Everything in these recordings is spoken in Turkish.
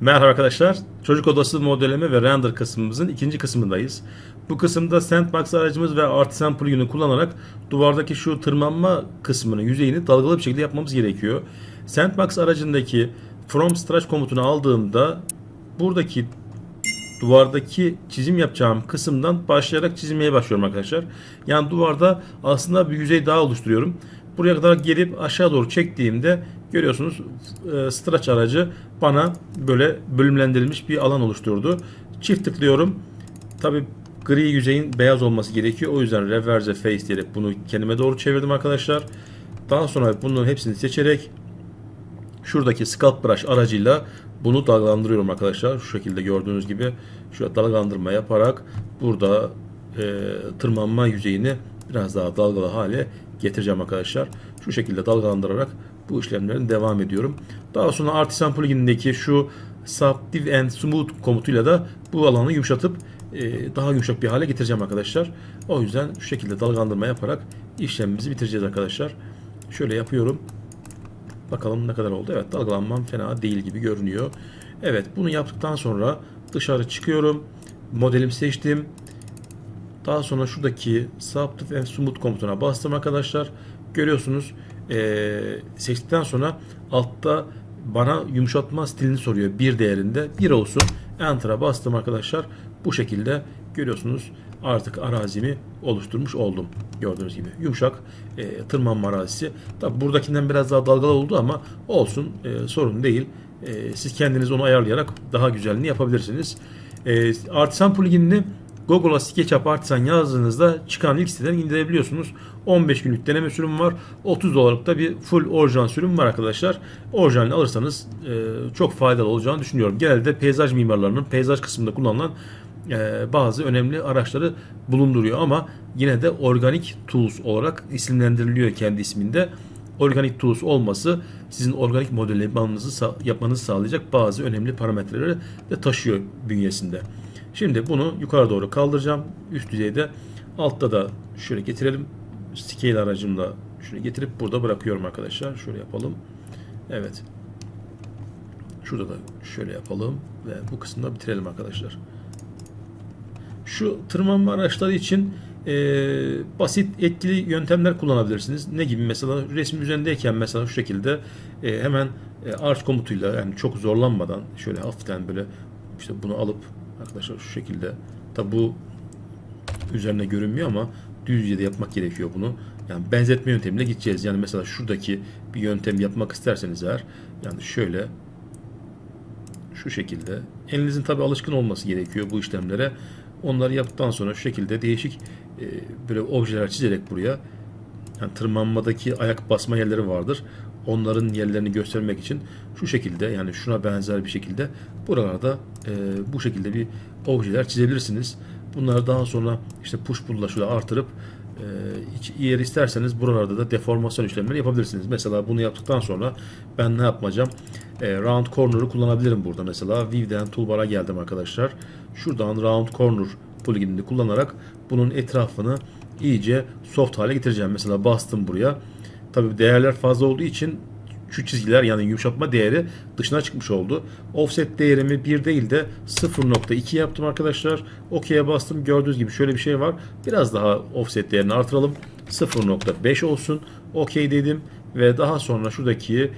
Merhaba arkadaşlar. Çocuk odası modelleme ve render kısmımızın ikinci kısmındayız. Bu kısımda Sandbox aracımız ve Artisan plugin'i kullanarak duvardaki şu tırmanma kısmını, yüzeyini dalgalı bir şekilde yapmamız gerekiyor. Sandbox aracındaki From Stretch komutunu aldığımda buradaki duvardaki çizim yapacağım kısımdan başlayarak çizmeye başlıyorum arkadaşlar. Yani duvarda aslında bir yüzey daha oluşturuyorum. Buraya kadar gelip aşağı doğru çektiğimde görüyorsunuz e, stretch aracı bana böyle bölümlendirilmiş bir alan oluşturdu. Çift tıklıyorum. Tabi gri yüzeyin beyaz olması gerekiyor. O yüzden reverse face diyerek bunu kendime doğru çevirdim arkadaşlar. Daha sonra bunların hepsini seçerek şuradaki Sculpt Brush aracıyla bunu dalgalandırıyorum arkadaşlar. Şu şekilde gördüğünüz gibi şu dalgalandırma yaparak burada e, tırmanma yüzeyini biraz daha dalgalı hale getireceğim arkadaşlar. Şu şekilde dalgalandırarak bu işlemlerin devam ediyorum. Daha sonra Artisan plugin'deki şu Subtive and Smooth komutuyla da bu alanı yumuşatıp e, daha yumuşak bir hale getireceğim arkadaşlar. O yüzden şu şekilde dalgalandırma yaparak işlemimizi bitireceğiz arkadaşlar. Şöyle yapıyorum. Bakalım ne kadar oldu. Evet dalgalanmam fena değil gibi görünüyor. Evet bunu yaptıktan sonra dışarı çıkıyorum. Modelimi seçtim. Daha sonra şuradaki Subtive and Smooth komutuna bastım arkadaşlar. Görüyorsunuz eee, seçtikten sonra altta bana yumuşatma stilini soruyor. Bir değerinde bir olsun. Enter'a bastım arkadaşlar. Bu şekilde görüyorsunuz artık arazimi oluşturmuş oldum. Gördüğünüz gibi yumuşak e, tırmanma arazisi. Tabi buradakinden biraz daha dalgalı oldu ama olsun e, sorun değil. E, siz kendiniz onu ayarlayarak daha güzelini yapabilirsiniz. E, Artisan pluginini Google'a SketchUp Artisan yazdığınızda çıkan ilk siteden indirebiliyorsunuz. 15 günlük deneme sürümü var. 30 dolarlık da bir full orijinal sürüm var arkadaşlar. Orijinalini alırsanız e, çok faydalı olacağını düşünüyorum. Genelde peyzaj mimarlarının peyzaj kısmında kullanılan e, bazı önemli araçları bulunduruyor ama yine de Organic Tools olarak isimlendiriliyor kendi isminde. Organic Tools olması sizin organik model yapmanızı, yapmanızı sağlayacak bazı önemli parametreleri de taşıyor bünyesinde. Şimdi bunu yukarı doğru kaldıracağım. Üst düzeyde altta da şöyle getirelim. Scale aracımla şöyle getirip burada bırakıyorum arkadaşlar. Şöyle yapalım. Evet. Şurada da şöyle yapalım ve bu kısımda bitirelim arkadaşlar. Şu tırmanma araçları için e, basit etkili yöntemler kullanabilirsiniz. Ne gibi mesela resim üzerindeyken mesela şu şekilde e, hemen e, arch komutuyla yani çok zorlanmadan şöyle hafiften böyle işte bunu alıp arkadaşlar şu şekilde tabi bu üzerine görünmüyor ama düz yüzeyde yapmak gerekiyor bunu. Yani benzetme yöntemiyle gideceğiz. Yani mesela şuradaki bir yöntem yapmak isterseniz eğer yani şöyle şu şekilde. Elinizin tabi alışkın olması gerekiyor bu işlemlere. Onları yaptıktan sonra şu şekilde değişik e, böyle objeler çizerek buraya yani tırmanmadaki ayak basma yerleri vardır. Onların yerlerini göstermek için şu şekilde yani şuna benzer bir şekilde buralarda e, bu şekilde bir objeler çizebilirsiniz. Bunları daha sonra işte push pull'la şöyle artırıp e, yer isterseniz buralarda da deformasyon işlemleri yapabilirsiniz. Mesela bunu yaptıktan sonra ben ne yapmayacağım? E, round corner'ı kullanabilirim burada. Mesela View'den toolbar'a geldim arkadaşlar. Şuradan round corner pluginini kullanarak bunun etrafını iyice soft hale getireceğim. Mesela bastım buraya. Tabii değerler fazla olduğu için şu çizgiler yani yumuşatma değeri dışına çıkmış oldu. Offset değerimi 1 değil de 0.2 yaptım arkadaşlar. OK'ye bastım. Gördüğünüz gibi şöyle bir şey var. Biraz daha offset değerini artıralım. 0.5 olsun. OK dedim ve daha sonra şuradaki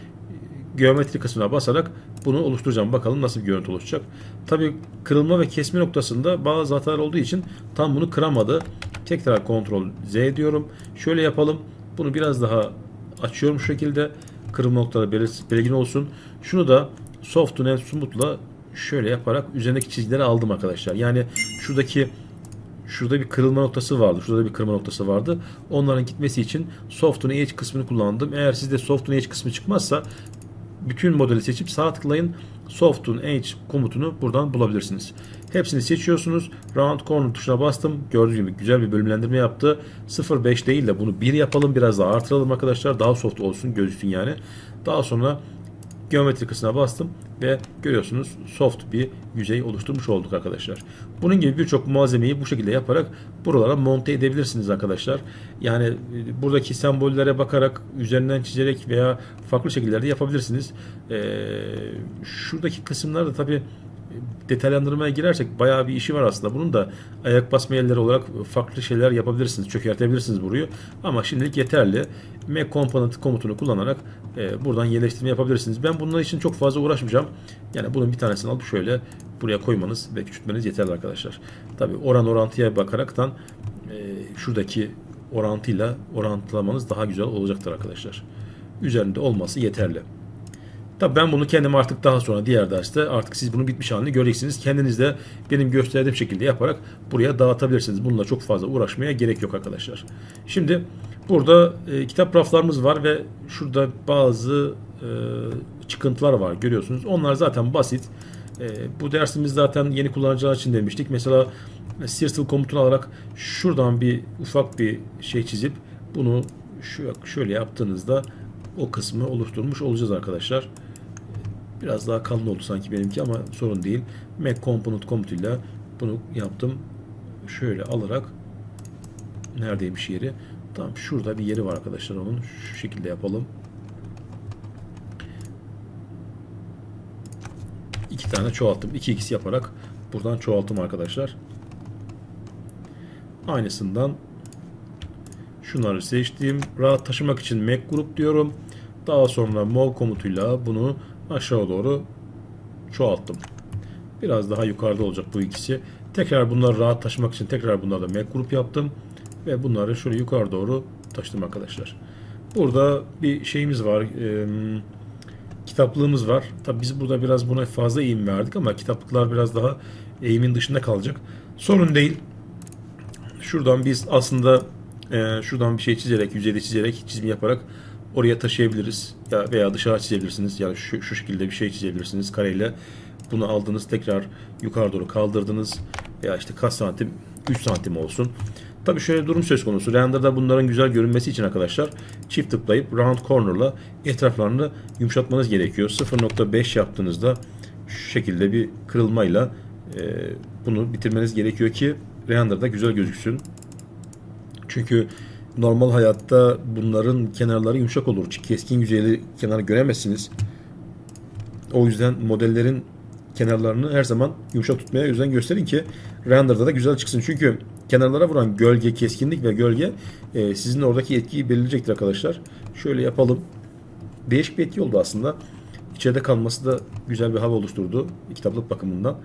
geometri kısmına basarak bunu oluşturacağım. Bakalım nasıl bir görüntü oluşacak. Tabi kırılma ve kesme noktasında bazı hatalar olduğu için tam bunu kıramadı. Tekrar Ctrl Z diyorum. Şöyle yapalım. Bunu biraz daha açıyorum şu şekilde. Kırılma noktaları belir- belirgin olsun. Şunu da Soft and Smooth'la şöyle yaparak üzerindeki çizgileri aldım arkadaşlar. Yani şuradaki Şurada bir kırılma noktası vardı. Şurada bir kırılma noktası vardı. Onların gitmesi için Soft'un Edge kısmını kullandım. Eğer sizde Soft'un Edge kısmı çıkmazsa bütün modeli seçip sağ tıklayın. Soft'un Edge komutunu buradan bulabilirsiniz. Hepsini seçiyorsunuz. Round Corner tuşuna bastım. Gördüğünüz gibi güzel bir bölümlendirme yaptı. 0.5 değil de bunu 1 yapalım. Biraz daha artıralım arkadaşlar. Daha soft olsun gözüksün yani. Daha sonra geometri kısmına bastım ve görüyorsunuz soft bir yüzey oluşturmuş olduk arkadaşlar. Bunun gibi birçok malzemeyi bu şekilde yaparak buralara monte edebilirsiniz arkadaşlar. Yani e, buradaki sembollere bakarak üzerinden çizerek veya farklı şekillerde yapabilirsiniz. Ee, şuradaki kısımlarda tabi detaylandırmaya girersek bayağı bir işi var aslında. Bunun da ayak basma yerleri olarak farklı şeyler yapabilirsiniz. Çökertebilirsiniz burayı. Ama şimdilik yeterli. Make Component komutunu kullanarak e, buradan yerleştirme yapabilirsiniz. Ben bunlar için çok fazla uğraşmayacağım. Yani bunun bir tanesini alıp şöyle buraya koymanız ve küçültmeniz yeterli arkadaşlar. Tabi oran orantıya bakaraktan e, şuradaki orantıyla orantılamanız daha güzel olacaktır arkadaşlar. Üzerinde olması yeterli. Tabii ben bunu kendim artık daha sonra diğer derste artık siz bunun bitmiş halini göreceksiniz. Kendiniz de benim gösterdiğim şekilde yaparak buraya dağıtabilirsiniz. Bununla çok fazla uğraşmaya gerek yok arkadaşlar. Şimdi burada e, kitap raflarımız var ve şurada bazı e, çıkıntılar var görüyorsunuz. Onlar zaten basit. E, bu dersimiz zaten yeni kullanıcılar için demiştik. Mesela Circle komutunu alarak şuradan bir ufak bir şey çizip bunu şöyle yaptığınızda o kısmı oluşturmuş olacağız arkadaşlar. Biraz daha kalın oldu sanki benimki ama sorun değil. Make Component komutuyla bunu yaptım. Şöyle alarak neredeymiş yeri? Tamam şurada bir yeri var arkadaşlar onun. Şu şekilde yapalım. İki tane çoğalttım. 2x yaparak buradan çoğalttım arkadaşlar. Aynısından şunları seçtim. Rahat taşımak için Make Group diyorum. Daha sonra mol komutuyla bunu aşağı doğru çoğalttım. Biraz daha yukarıda olacak bu ikisi. Tekrar bunları rahat taşımak için tekrar bunlarda Make Group yaptım. Ve bunları şöyle yukarı doğru taşıdım arkadaşlar. Burada bir şeyimiz var. E, kitaplığımız var. Tabi biz burada biraz buna fazla eğim verdik ama kitaplıklar biraz daha eğimin dışında kalacak. Sorun değil. Şuradan biz aslında e, şuradan bir şey çizerek, yüzeyde çizerek, çizim yaparak oraya taşıyabiliriz. Ya veya dışarı çizebilirsiniz. Yani şu, şu şekilde bir şey çizebilirsiniz kareyle. Bunu aldınız tekrar yukarı doğru kaldırdınız. Veya işte kaç santim? 3 santim olsun. Tabi şöyle durum söz konusu. Render'da bunların güzel görünmesi için arkadaşlar çift tıklayıp round corner'la etraflarını yumuşatmanız gerekiyor. 0.5 yaptığınızda şu şekilde bir kırılmayla e, bunu bitirmeniz gerekiyor ki render'da güzel gözüksün. Çünkü normal hayatta bunların kenarları yumuşak olur. Keskin yüzeyli kenar göremezsiniz. O yüzden modellerin kenarlarını her zaman yumuşak tutmaya özen gösterin ki renderda da güzel çıksın. Çünkü kenarlara vuran gölge, keskinlik ve gölge e, sizin oradaki etkiyi belirleyecektir arkadaşlar. Şöyle yapalım. Değişik bir etki oldu aslında. İçeride kalması da güzel bir hava oluşturdu kitaplık bakımından.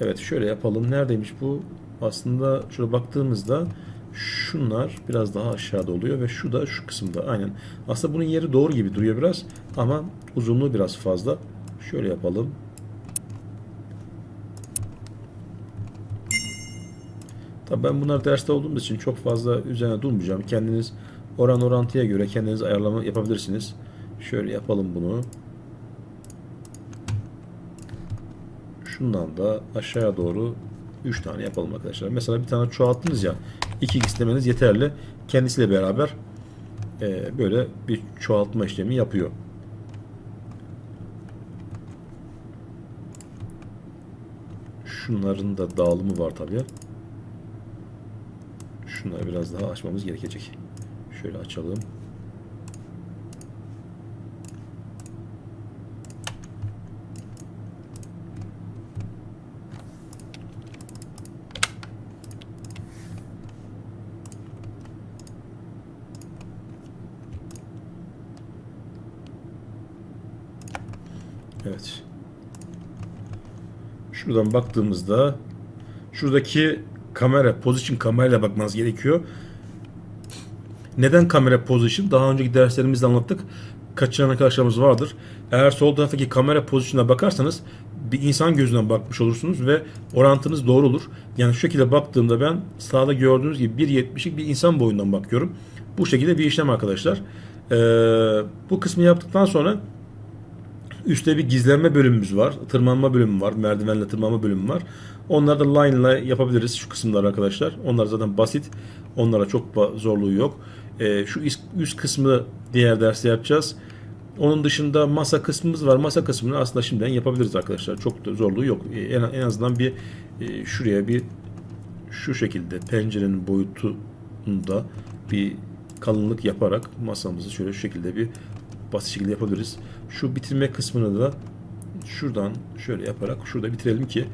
Evet şöyle yapalım. Neredeymiş bu? Aslında şöyle baktığımızda şunlar biraz daha aşağıda oluyor ve şu da şu kısımda aynen. Aslında bunun yeri doğru gibi duruyor biraz ama uzunluğu biraz fazla. Şöyle yapalım. Tabii ben bunlar derste olduğumuz için çok fazla üzerine durmayacağım. Kendiniz oran orantıya göre kendiniz ayarlama yapabilirsiniz. Şöyle yapalım bunu. Şundan da aşağıya doğru 3 tane yapalım arkadaşlar. Mesela bir tane çoğalttınız ya 2x demeniz yeterli. Kendisiyle beraber e, böyle bir çoğaltma işlemi yapıyor. Şunların da dağılımı var tabii. Şunları biraz daha açmamız gerekecek. Şöyle açalım. Evet. Şuradan baktığımızda şuradaki kamera, position kamerayla bakmanız gerekiyor. Neden kamera position? Daha önceki derslerimizde anlattık. Kaçıran arkadaşlarımız vardır. Eğer sol taraftaki kamera pozisyonuna bakarsanız bir insan gözünden bakmış olursunuz ve orantınız doğru olur. Yani şu şekilde baktığımda ben sağda gördüğünüz gibi 1.70'lik bir insan boyundan bakıyorum. Bu şekilde bir işlem arkadaşlar. Ee, bu kısmı yaptıktan sonra Üstte bir gizlenme bölümümüz var. Tırmanma bölümü var. Merdivenle tırmanma bölümü var. Onları da line ile yapabiliriz şu kısımlar arkadaşlar. Onlar zaten basit. Onlara çok zorluğu yok. Ee, şu üst, kısmı diğer derste yapacağız. Onun dışında masa kısmımız var. Masa kısmını aslında şimdiden yapabiliriz arkadaşlar. Çok da zorluğu yok. E, En, en azından bir e, şuraya bir şu şekilde pencerenin boyutunda bir kalınlık yaparak masamızı şöyle şu şekilde bir basit şekilde yapabiliriz. Şu bitirme kısmını da şuradan şöyle yaparak şurada bitirelim ki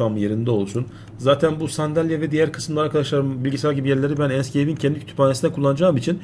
tam yerinde olsun. Zaten bu sandalye ve diğer kısımlar arkadaşlar bilgisayar gibi yerleri ben Enscape'in kendi kütüphanesinde kullanacağım için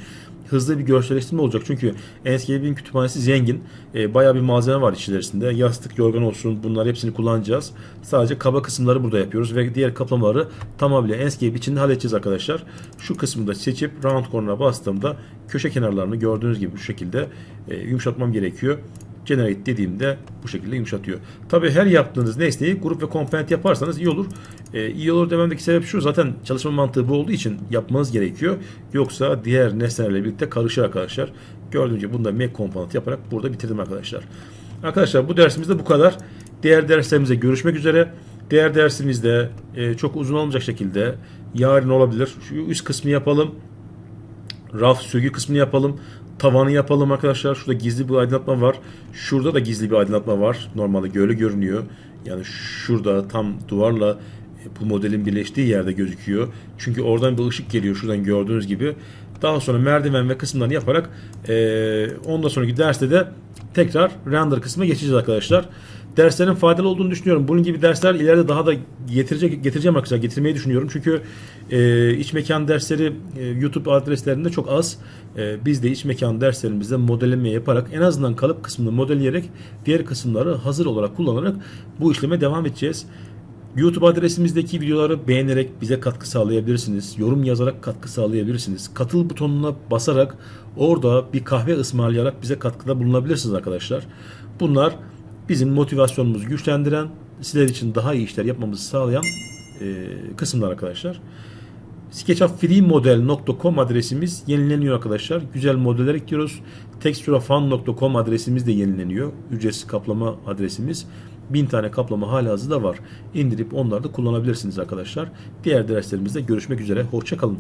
hızlı bir görselleştirme olacak. Çünkü Enscape'in kütüphanesi zengin. E, bayağı bir malzeme var içerisinde. Yastık, yorgan olsun bunlar hepsini kullanacağız. Sadece kaba kısımları burada yapıyoruz ve diğer kaplamaları tamamıyla Enscape içinde halledeceğiz arkadaşlar. Şu kısmı da seçip round corner'a bastığımda köşe kenarlarını gördüğünüz gibi bu şekilde e, yumuşatmam gerekiyor. Generate dediğimde bu şekilde yumuşatıyor. Tabi her yaptığınız nesneyi grup ve komponent yaparsanız iyi olur. Ee, iyi olur dememdeki sebep şu zaten çalışma mantığı bu olduğu için yapmanız gerekiyor. Yoksa diğer nesnelerle birlikte karışır arkadaşlar. Gördüğünüz gibi bunda make komponent yaparak burada bitirdim arkadaşlar. Arkadaşlar bu dersimizde bu kadar. Diğer derslerimize görüşmek üzere. Diğer dersimizde e, çok uzun olmayacak şekilde yarın olabilir. Şu üst kısmı yapalım raf sürgü kısmını yapalım. Tavanı yapalım arkadaşlar. Şurada gizli bir aydınlatma var. Şurada da gizli bir aydınlatma var. Normalde böyle görünüyor. Yani şurada tam duvarla e, bu modelin birleştiği yerde gözüküyor. Çünkü oradan bir ışık geliyor şuradan gördüğünüz gibi. Daha sonra merdiven ve kısımlarını yaparak e, ondan sonraki derste de tekrar render kısmına geçeceğiz arkadaşlar. Derslerin faydalı olduğunu düşünüyorum. Bunun gibi dersler ileride daha da getirecek getireceğim arkadaşlar. Getirmeyi düşünüyorum. Çünkü e, iç mekan dersleri e, YouTube adreslerinde çok az. E, biz de iç mekan derslerimizde modelleme yaparak en azından kalıp kısmını modelleyerek diğer kısımları hazır olarak kullanarak bu işleme devam edeceğiz. YouTube adresimizdeki videoları beğenerek bize katkı sağlayabilirsiniz. Yorum yazarak katkı sağlayabilirsiniz. Katıl butonuna basarak orada bir kahve ısmarlayarak bize katkıda bulunabilirsiniz arkadaşlar. Bunlar bizim motivasyonumuzu güçlendiren, sizler için daha iyi işler yapmamızı sağlayan e, kısımlar arkadaşlar. sketchup.freemodel.com adresimiz yenileniyor arkadaşlar. Güzel modeller ekliyoruz. texturafan.com adresimiz de yenileniyor. Ücretsiz kaplama adresimiz. 1000 tane kaplama halihazırda var. İndirip onları da kullanabilirsiniz arkadaşlar. Diğer derslerimizde görüşmek üzere. Hoşçakalın.